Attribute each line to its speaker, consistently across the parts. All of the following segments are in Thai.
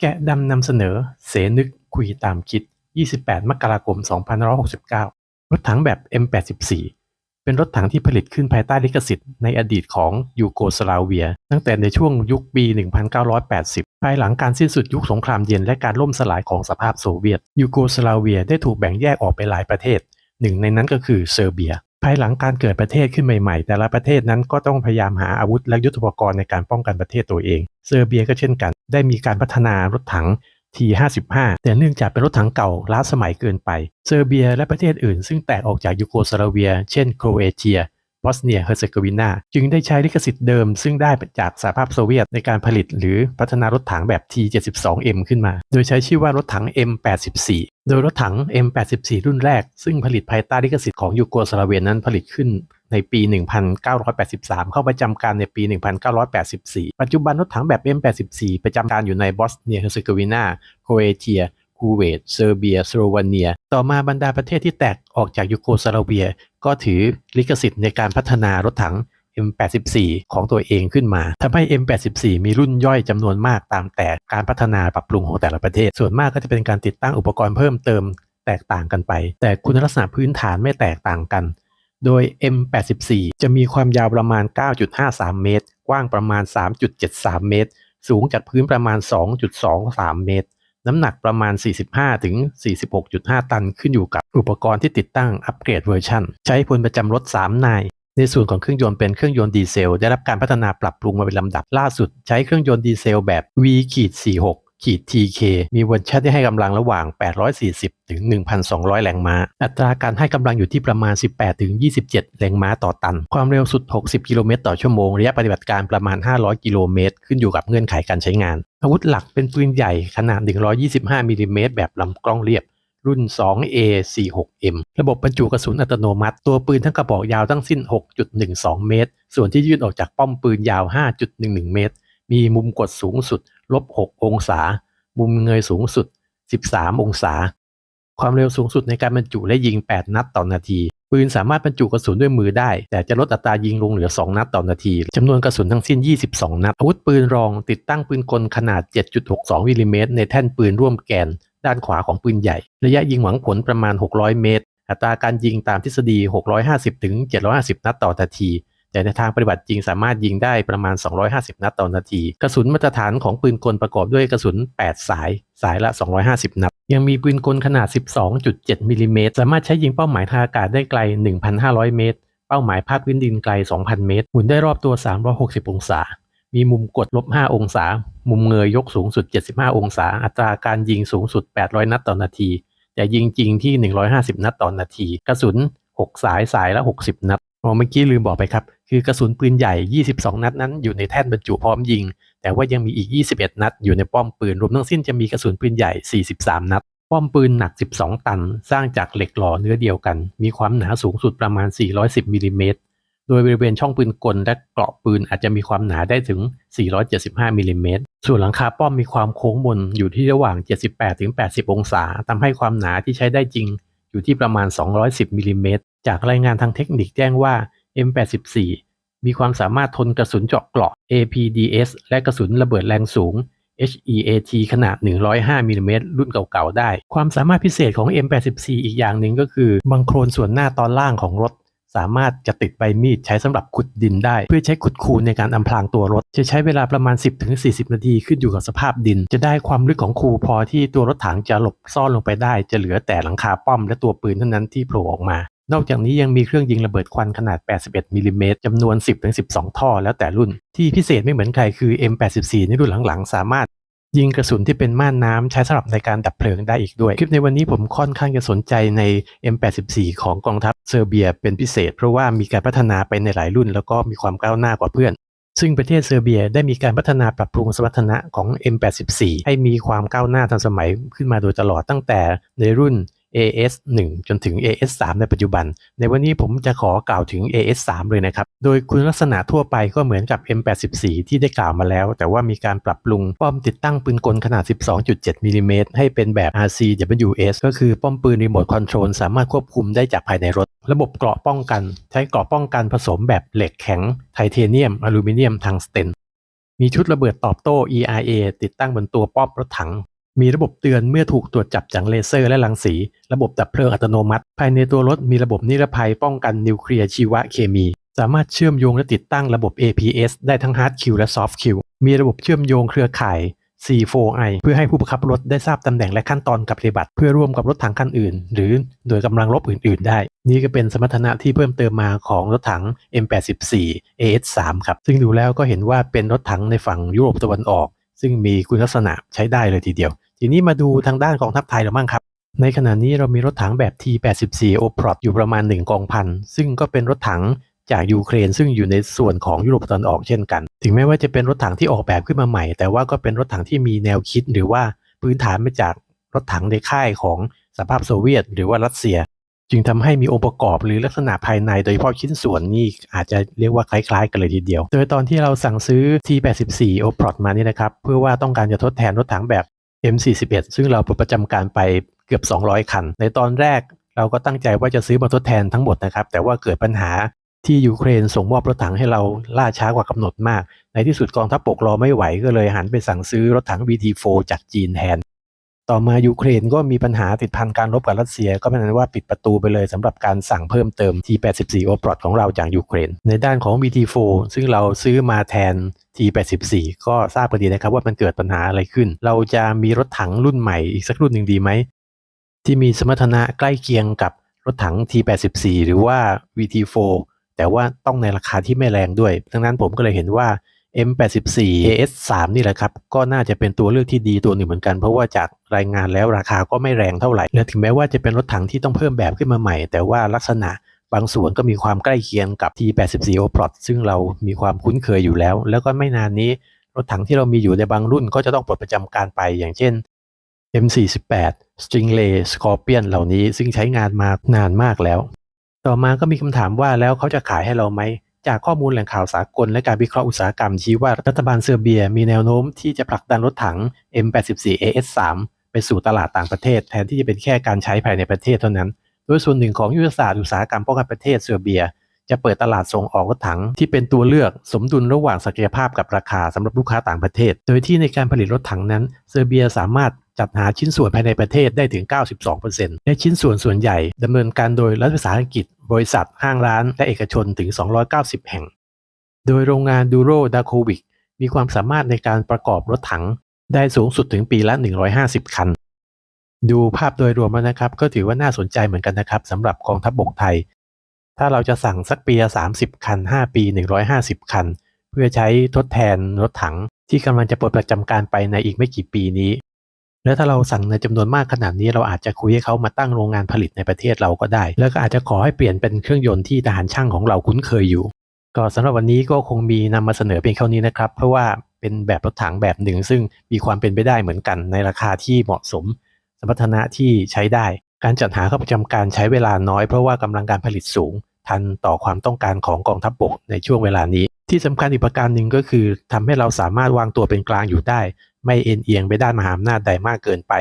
Speaker 1: แกะดำนำเสนอ เสนึกคุยตามคิด 28 มกราคม 2569 รถถังแบบ M84 เป็นรถถังที่ผลิตขึ้นภายใต้ลิขสิทธิ์ในอดีตของยูโกสลาเวีย ตั้งแต่ในช่วงยุคปี 1980 ภายหลังการสิ้นสุดยุคสงครามเย็นและการล่มสลายของสภาพโซเวียต ยูโกสลาเวียได้ถูกแบ่งแยกออกไปหลายประเทศ หนึ่งในนั้นก็คือเซอร์เบีย ภายหลังการเกิดประเทศขึ้นใหม่ๆ แต่ละประเทศนั้นก็ต้องพยายามหาอาวุธและยุทโธปกรณ์ในการป้องกันประเทศตัวเอง เซอร์เบียก็เช่นกัน ได้มีการพัฒนารถถัง T55 แต่เนื่องจากเป็นรถถังเก่าล้าสมัยเกินไป เซอร์เบียและประเทศอื่น ซึ่งแตกออกจากยูโกสลาเวีย เช่นโครเอเชีย บอสเนียเฮอร์เซโกวีนาจึงได้ใช้ลิขสิทธิ์เดิม ซึ่งได้จากสหภาพโซเวียตในการผลิตหรือพัฒนารถถังแบบ T72M ขึ้นมา โดยใช้ชื่อว่ารถถัง M84 โดยรถถัง M84 รุ่นแรก ซึ่งผลิตภายใต้ลิขสิทธิ์ของยูโกสลาเวียนั้นผลิตขึ้นในปี 1983 เข้าประจำการในปี 1984 ปัจจุบันรถถังแบบ M84 ประจำการอยู่ในบอสเนียเฮอร์เซโกวีนาโครเอเชียคูเวต เซอร์เบีย สโลวาเนีย ต่อมาบรรดาประเทศที่แตกออกจากยูโกสลาเวีย ก็ถือลิขสิทธิ์ในการพัฒนารถถัง M84 ของตัวเองขึ้นมาทำให้ M84 มีรุ่นย่อยจำนวนมากตามแต่การพัฒนาปรับปรุงของแต่ละประเทศ ส่วนมากก็จะเป็นการติดตั้งอุปกรณ์เพิ่มเติมแตกต่างกันไป แต่คุณลักษณะพื้นฐานไม่แตกต่างกัน โดย M84 จะมีความยาวประมาณ 9.53 เมตร กว้างประมาณ 3.73 เมตร สูงจากพื้นประมาณ 2.23 เมตร น้ำหนักประมาณ 45ถึง46.5ตันขึ้นอยู่กับอุปกรณ์ที่ติดตั้งอัปเกรดเวอร์ชันใช้พลประจำรถ 3 นาย ในส่วนของเครื่องยนต์เป็นเครื่องยนต์ดีเซล ได้รับการพัฒนาปรับปรุงมาเป็นลำดับล่าสุด ใช้เครื่องยนต์ดีเซลแบบ V-46 ขีด TK มีเวอร์ชันที่ให้กำลังระหว่าง 840 ถึง 1,200 แรงม้า อัตราการให้กำลังอยู่ที่ประมาณ 18 ถึง 27 แรงม้าต่อตัน ความเร็วสุด 60 กิโลเมตรต่อชั่วโมง ระยะปฏิบัติการประมาณ 500 กิโลเมตร ขึ้นอยู่กับเงื่อนไขการใช้งาน อาวุธหลักเป็นปืนใหญ่ขนาด 125มิลลิเมตรแบบลำกล้องเรียบรุ่น 2A46M ระบบบรรจุกระสุนอัตโนมัติ ตัวปืนทั้งกระบอกยาวทั้งสิ้น 6.12 เมตร ส่วนที่ยื่นออกจากป้อมปืนยาว 5.11 เมตร มีมุมกดสูงสุดลบ6องศา มุมเงยสูงสุด 13 องศา ความเร็วสูงสุดในการบรรจุและยิง 8 นัดต่อนาที ปืนสามารถบรรจุกระสุนด้วยมือได้ แต่จะลดอัตรายิงลงเหลือ 2 นัดต่อนาทีจำนวนกระสุนทั้งสิ้น 22 นัด อาวุธปืนรองติดตั้งปืนกลขนาด 7.62มิลลิเมตรในแท่นปืนร่วมแกน ด้านขวาของปืนใหญ่ ระยะยิงหวังผลประมาณ 600 เมตร อัตราการยิงตามทฤษฎี 650ถึง750 นัดต่อนาที แต่ในทางปฏิบัติจริงสามารถยิงได้ประมาณ 250 นัดต่อนาที กระสุนมาตรฐานของปืนกลประกอบด้วยกระสุน 8 สาย สายละ 250 นัด ยังมีปืนกลขนาด 12.7มิลลิเมตรสามารถใช้ยิงเป้าหมายทางอากาศได้ไกล 1,500 เมตร เป้าหมายภาคพื้นดินไกล 2,000 เมตร หมุนได้รอบตัว 360 องศา มีมุมกดลบ 5 องศา มุมเงยยกสูงสุด 75 องศา อัตราการยิงสูงสุด 800 นัดต่อนาที แต่ยิงจริงที่ 150 นัดต่อนาที กระสุน 6 สายสายละ 60 นัด อ๋อเมื่อกี้ลืมบอกไปครับ คือกระสุนปืนใหญ่ 22 นัดนั้นอยู่ในแท่นบรรจุพร้อมยิง แต่ว่ายังมีอีก 21 นัด อยู่ในป้อมปืน รวมทั้งสิ้นจะมีกระสุนปืนใหญ่ 43 นัด ป้อมปืนหนัก 12 ตัน สร้างจากเหล็กหล่อเนื้อเดียวกัน มีความหนาสูงสุดประมาณ 410มิลลิเมตร โดยบริเวณช่องปืนกลและเกราะปืนอาจจะมีความหนาได้ถึง 475มิลลิเมตร ส่วนหลังคาป้อมมีความโค้งมนอยู่ที่ระหว่าง 78ถึง80 องศาทำให้ความหนาที่ใช้ได้จริง อยู่ที่ประมาณ 210มิลิเมตร จากรายงานทางเทคนิคแจ้งว่า M84 มีความสามารถทนกระสุนเจาะเกราะ APDS และกระสุนระเบิดแรงสูง HEAT ขนาด 105มิลลิเมตรรุ่นเก่าๆ ได้ ความสามารถพิเศษของ M84 อีกอย่างหนึ่งก็คือ บังโครนส่วนหน้าตอนล่างของรถ สามารถจะติดใบมีดใช้สำหรับขุดดินได้ เพื่อใช้ขุดคูนในการอำพรางตัวรถ จะใช้เวลาประมาณ 10-40 นาทีขึ้นอยู่กับสภาพดิน จะได้ความลึกของคูพอที่ตัวรถถังจะหลบซ่อนลงไปได้ จะเหลือแต่หลังคาป้อมและตัวปืนเท่านั้นที่โผล่ออกมา นอกจากนี้ยังมีเครื่องยิงระเบิดควันขนาด 81มิลลิเมตรจำนวน 10-12 ท่อแล้วแต่รุ่น ที่พิเศษไม่เหมือนใครคือ M84 ในรุ่นหลังๆ สามารถยิงกระสุนที่เป็นม่านน้ำใช้สำหรับในการดับเพลิงได้อีกด้วย คลิปในวันนี้ผมค่อนข้างจะสนใจใน M84 ของกองทัพเซอร์เบียเป็นพิเศษ เพราะว่ามีการพัฒนาไปในหลายรุ่น แล้วก็มีความก้าวหน้ากว่าเพื่อน ซึ่งประเทศเซอร์เบียได้มีการพัฒนาปรับปรุงสมรรถนะของ M84 ให้มีความก้าวหน้าทันสมัยขึ้นมาโดยตลอดตั้งแต่ในรุ่น AS 1 จนถึง AS 3ในปัจจุบัน ในวันนี้ผมจะขอกล่าวถึง AS 3เลยนะครับ โดยคุณลักษณะทั่วไปก็เหมือนกับ M84 ที่ได้กล่าวมาแล้ว แต่ว่ามีการปรับปรุงป้อมติดตั้งปืนกลขนาด 12.7มิลลิเมตรให้เป็นแบบ RCWS ก็คือป้อมปืนรีโมทคอนโทรลสามารถควบคุมได้จากภายในรถ ระบบเกราะป้องกัน ใช้เกราะป้องกันผสมแบบเหล็กแข็ง ไทเทเนียม อลูมิเนียมทังสเตนมีชุดระเบิดตอบโต้ ERA ติดตั้งบนตัวป้อมรถถัง มีระบบเตือนเมื่อถูกตรวจจับจากเลเซอร์และรังสี ระบบดับเพลิงอัตโนมัติ ภายในตัวรถมีระบบนิรภัยป้องกันนิวเคลียร์ชีวเคมี สามารถเชื่อมโยงและติดตั้งระบบ APS ได้ทั้ง Hard Q และ Soft Q มีระบบเชื่อมโยงเครือข่าย C4I เพื่อให้ผู้บังคับรถได้ทราบตำแหน่งและขั้นตอนการปฏิบัติ เพื่อร่วมกับรถถังคันอื่น หรือโดยกำลังรบอื่น ๆ ได้ นี่ก็เป็นสมรรถนะที่เพิ่มเติมมาของรถถัง M84 AS3 ครับ ซึ่งดูแล้วก็เห็นว่าเป็นรถถังในฝั่งยุโรปตะวันออก ซึ่งมีคุณลักษณะใช้ได้เลยทีเดียว ทีนี้มาดูทางด้านกองทัพไทยเราบ้างครับ ในขณะนี้เรามีรถถังแบบ T84 Oprot อยู่ประมาณ 1 กองพัน ซึ่งก็เป็นรถถังจากยูเครนซึ่งอยู่ในส่วนของยุโรปตะวันออกเช่นกัน ถึงแม้ว่าจะเป็นรถถังที่ออกแบบขึ้นมาใหม่ แต่ว่าก็เป็นรถถังที่มีแนวคิด หรือว่าพื้นฐานมาจากรถถังในค่ายของสหภาพโซเวียต หรือว่ารัสเซีย จึงทำให้มีองค์ประกอบหรือลักษณะภายในโดยเฉพาะชิ้นส่วนนี่อาจจะเรียกว่าคล้ายๆ กันเลยทีเดียว โดยตอนที่เราสั่งซื้อ T84 Oprot มานี่นะครับ เพื่อว่าต้องการจะทดแทนรถถังแบบ M41 ซึ่งเราปลดประจำการไปเกือบ 200 คัน ในตอนแรกเราก็ตั้งใจว่าจะซื้อมาทดแทนทั้งหมดนะครับ แต่ว่าเกิดปัญหาที่ยูเครนส่งมอบรถถังให้เราล่าช้ากว่ากำหนดมาก ในที่สุดกองทัพปกรอไม่ไหวก็เลยหันไปสั่งซื้อรถถัง VT4 จากจีนแทน ต่อมายูเครนก็มีปัญหาติดพันการรบกับรัสเซีย ก็เป็นนั้นว่าปิดประตูไปเลยสำหรับการสั่งเพิ่มเติม T84 Oprot ของเราจากยูเครน ในด้านของ VT4 ซึ่งเราซื้อมาแทน T84 ก็ทราบกันดีนะครับว่ามันเกิดปัญหาอะไรขึ้น เราจะมีรถถังรุ่นใหม่อีกสักรุ่นหนึ่งดีไหม ที่มีสมรรถนะใกล้เคียงกับรถถัง T84 หรือว่า VT4 แต่ว่าต้องในราคาที่ไม่แรงด้วย ดังนั้นผมก็เลยเห็นว่า M84 AS3 นี่แหละครับ ก็น่าจะเป็นตัวเลือกที่ดีตัวหนึ่งเหมือนกัน เพราะว่าจากรายงานแล้วราคาก็ไม่แรงเท่าไหร่ และถึงแม้ว่าจะเป็นรถถังที่ต้องเพิ่มแบบขึ้นมาใหม่ แต่ว่าลักษณะบางส่วนก็มีความใกล้เคียงกับ T84 Oprot ซึ่งเรามีความคุ้นเคยอยู่แล้ว แล้วก็ไม่นานนี้รถถังที่เรามีอยู่ในบางรุ่นก็จะต้องปลดประจำการไปอย่างเช่น M48 Stingray Scorpion เหล่านี้ซึ่งใช้งานมานานมากแล้ว ต่อมาก็มีคำถามว่าแล้วเขาจะขายให้เราไหม จากข้อมูลแหล่งข่าวสากลและการวิเคราะห์อุตสาหกรรมชี้ว่ารัฐบาลเซอร์เบียมีแนวโน้มที่จะผลักดันรถถัง M84 AS3 ไปสู่ตลาดต่างประเทศ แทนที่จะเป็นแค่การใช้ภายในประเทศเท่านั้น โดยส่วนหนึ่งของยุทธศาสตร์อุตสาหกรรมป้องกันประเทศเซอร์เบีย จะเปิดตลาดส่งออกรถถังที่เป็นตัวเลือกสมดุลระหว่างศักยภาพกับราคาสำหรับลูกค้าต่างประเทศ โดยที่ในการผลิตรถถังนั้นเซอร์เบียสามารถ จัดหาชิ้นส่วนภายในประเทศได้ถึง 92%และชิ้นส่วนส่วนใหญ่ดำเนินการโดยรัฐวิสาหกิจ บริษัทห้างร้าน และเอกชนถึง 290 แห่ง โดยโรงงานดูโรดาโควิกมีความสามารถในการประกอบรถถังได้สูงสุดถึงปีละ 150 คัน ดูภาพโดยรวมแล้วนะครับ ก็ถือว่าน่าสนใจเหมือนกันนะครับสำหรับกองทัพบบกไทย ถ้าเราจะสั่งสักปีละ30 คัน 5 ปี 150 คัน เพื่อใช้ทดแทนรถถังที่กำลังจะปลดประจำการไปในอีกไม่กี่ปีนี้ แล้วถ้าเราสั่งในจำนวนมากขนาดนี้เราอาจจะคุยให้เขามาตั้งโรงงานผลิตในประเทศเราก็ได้ แล้วก็อาจจะขอให้เปลี่ยนเป็นเครื่องยนต์ที่ทหารช่างของเราคุ้นเคยอยู่ ก็สำหรับวันนี้ก็คงมีนำมาเสนอเพียงเท่านี้นะครับ เพราะว่าเป็นแบบรถถังแบบหนึ่ง ซึ่งมีความเป็นไปได้เหมือนกันในราคาที่เหมาะสม สมรรถนะที่ใช้ได้ การจัดหาเข้าประจำการใช้เวลาน้อยเพราะว่ากำลังการผลิตสูง ทันต่อความต้องการของกองทัพบกในช่วงเวลานี้ ที่สำคัญอีกประการหนึ่งก็คือทำให้เราสามารถวางตัวเป็นกลางอยู่ได้ ไม่เอ็นเอียงไปด้านมหาอำนาจใดมากเกินไป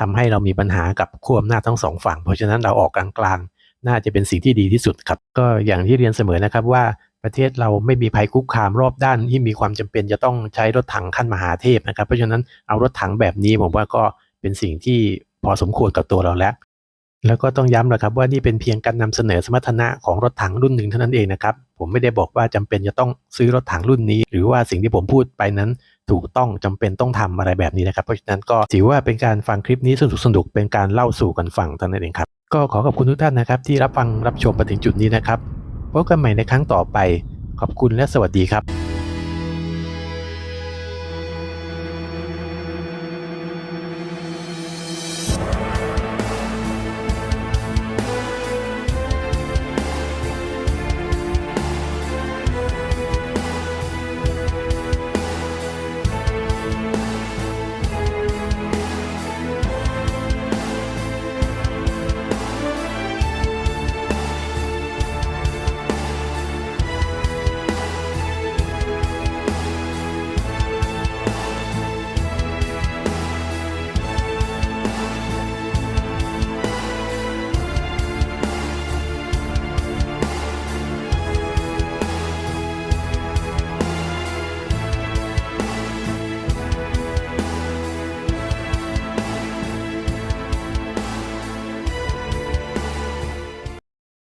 Speaker 1: ทำให้เรามีปัญหากับขั้วอำนาจทั้งสองฝั่ง เพราะฉะนั้นเราออกกลางๆ น่าจะเป็นสิ่งที่ดีที่สุดครับ ก็อย่างที่เรียนเสมอนะครับว่าประเทศเราไม่มีภัยคุกคามรอบด้านที่มีความจำเป็นจะต้องใช้รถถังขั้นมหาเทพนะครับ เพราะฉะนั้นเอารถถังแบบนี้ผมว่าก็เป็นสิ่งที่พอสมควรกับตัวเราแล้ว แล้วก็ต้องย้ำนะครับว่านี่เป็นเพียงการนำเสนอสมรรถนะของรถถังรุ่นหนึ่งเท่านั้นเองนะครับ ผมไม่ได้บอกว่าจำเป็นจะต้องซื้อรถถังรุ่นนี้ หรือว่าสิ่งที่ผมพูดไปนั้นถูกต้องจำเป็นต้องทำอะไรแบบนี้นะครับ เพราะฉะนั้นก็ถือว่าเป็นการฟังคลิปนี้สนุกสนุกเป็นการเล่าสู่กันฟังเท่านั้นเองครับ ก็ขอขอบคุณทุกท่านนะครับ ที่รับฟังรับชมมาถึงจุดนี้นะครับพบกันใหม่ในครั้งต่อไป ขอบคุณและสวัสดีครับ